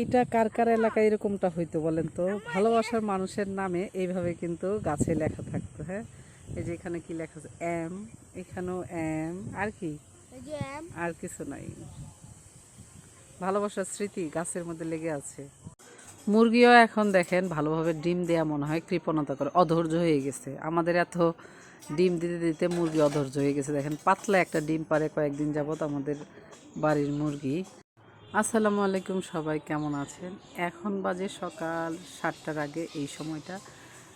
এটা কার কার এলাকায় এরকমটা হইতো বলেন তো? ভালোবাসার মানুষের নামে এইভাবে কিন্তু গাছে লেখা থাকতো হ্যাঁ? এই যে এখানে কি লেখা আছে? এম এখানেও এম আর কি? আর কিছু নাই। ভালোবাসার স্মৃতি গাছের মধ্যে লেগে আছে। মুরগিও এখন দেখেন ভালোভাবে ডিম দেয়া মনে হয় কৃপণতা করে অধৈর্য হয়ে গেছে। আমাদের এত ডিম দিতে দিতে মুরগি অধৈর্য হয়ে গেছে। দেখেন পাতলা একটা ডিম পারে কয়েকদিন যাবত আমাদের বাড়ির মুরগি। আসসালামু আলাইকুম সবাই, কেমন আছেন? এখন বাজে সকাল সাতটার আগে এই সময়টা।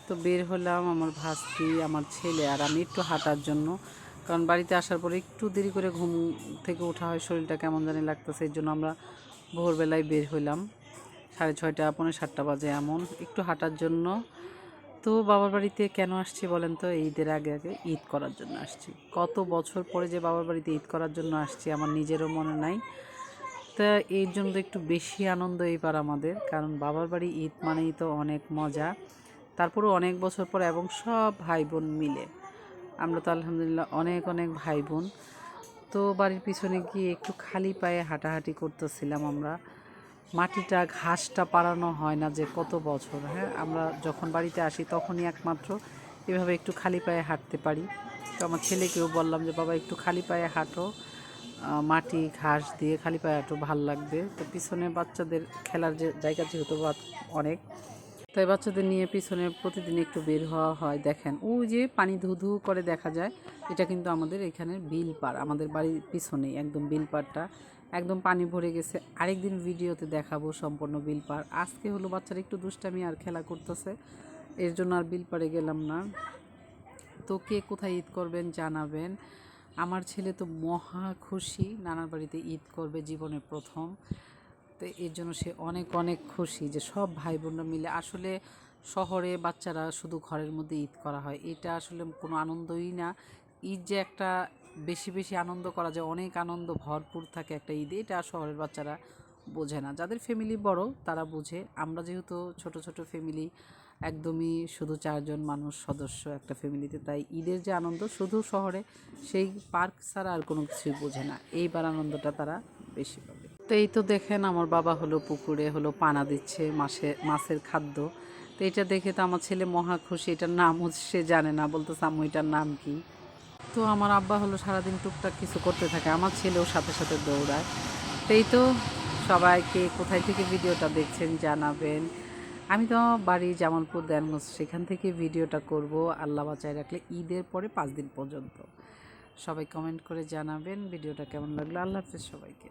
তো বের হলাম আমার ভাস্তি আমার ছেলে আর আমি একটু হাঁটার জন্য। কারণ বাড়িতে আসার পরে একটু দেরি করে ঘুম থেকে ওঠা হয়, শরীরটা কেমন জানি লাগতেছে এর জন্য আমরা ভোরবেলায় বের হইলাম সাড়ে ছয়টা পনেরো সাতটা বাজে এমন, একটু হাঁটার জন্য। তো বাবার বাড়িতে কেন আসছি বলেন তো? ঈদের আগে আগে ঈদ করার জন্য আসছি। কত বছর পরে যে বাবার বাড়িতে ঈদ করার জন্য আসছি আমার নিজেরও মনে নাই। তা এর জন্য একটু বেশি আনন্দ এইবার আমাদের, কারণ বাবার বাড়ি ঈদ মানেই তো অনেক মজা। তারপরেও অনেক বছর পর এবং সব ভাই বোন মিলে। আমরা তো আলহামদুলিল্লাহ অনেক অনেক ভাই বোন তো বাড়ির পিছনে গিয়ে একটু খালি পায়ে হাঁটাহাঁটি করতেছিলাম আমরা। মাটিটা, ঘাসটা পাড়ানো হয় না যে কত বছর হ্যাঁ? আমরা যখন বাড়িতে আসি তখনই একমাত্র এভাবে একটু খালি পায়ে হাঁটতে পারি। তো আমার ছেলেকেও বললাম যে, বাবা, একটু খালি পায়ে হাঁটো। মাটি, ঘাস দিয়ে খালি পায়ে একটু ভালো লাগবে। তো পিছনে বাচ্চাদের খেলার যে জায়গা যেহেতু অনেক, তাই বাচ্চাদের নিয়ে পিছনে প্রতিদিন একটু বের হওয়া হয়। দেখেন ওই যে পানি ধু ধু করে দেখা যায়, এটা কিন্তু আমাদের এখানে বিল পার আমাদের বাড়ির পিছনেই, একদম বিল পাড়টা একদম পানি ভরে গেছে। আরেকদিন ভিডিওতে দেখাবো সম্পূর্ণ বিল পার আজকে হলো বাচ্চারা একটু দুষ্টামি আর খেলা করতেছে, এর জন্য আর বিল পাড়ে গেলাম না। তো কে কোথায় ঈদ করবেন জানাবেন। আমার ছেলে তো মহা খুশি, নানার বাড়িতে ঈদ করবে জীবনের প্রথম। তো এর জন্য সে অনেক অনেক খুশি যে সব ভাই বোনরা মিলে আসলে শহরে বাচ্চারা শুধু ঘরের মধ্যে ঈদ করা হয়। এটা আসলে কোনো আনন্দই না। ঈদ যে একটা বেশি বেশি আনন্দ করা যায়, অনেক আনন্দ ভরপুর থাকে একটা ঈদে। এটা শহরের বাচ্চারা বোঝে না। যাদের ফ্যামিলি বড়, তারা বোঝে। আমরা যেহেতু ছোট ছোট ফ্যামিলি একদমই শুধু চারজন মানুষ সদস্য একটা ফ্যামিলিতে তাই ঈদের যে আনন্দ, শুধু শহরে, সেই পার্ক ছাড়া আর কোনো কিছুই বোঝে না। এইবার আনন্দটা তারা বেশি পাবে। তো এই তো দেখেন, আমার বাবা হলো পুকুরে, হলো পানা দিচ্ছে মাসে, মাছের খাদ্য। তো এটা দেখে তো আমার ছেলে মহা খুশি। এটার নাম সে জানে না, বলতেছে, আম্মু, এটার নাম কি? তো আমার আব্বা হলো সারাদিন টুকটাক কিছু করতে থাকে। আমার ছেলেও সাথে সাথে দৌড়ায়। তো এই তো সবাইকে কোথায় থেকে ভিডিওটা দেখছেন জানাবেন। আমি তো বাড়ি জামালপুর দেনমোস সেখান থেকে ভিডিওটা করব। আল্লাহ বাঁচায় রাখলে ঈদের পরে পাঁচ দিন পর্যন্ত। সবাই কমেন্ট করে জানাবেন ভিডিওটা কেমন লাগল। আল্লাহ হাফেজ সবাইকে।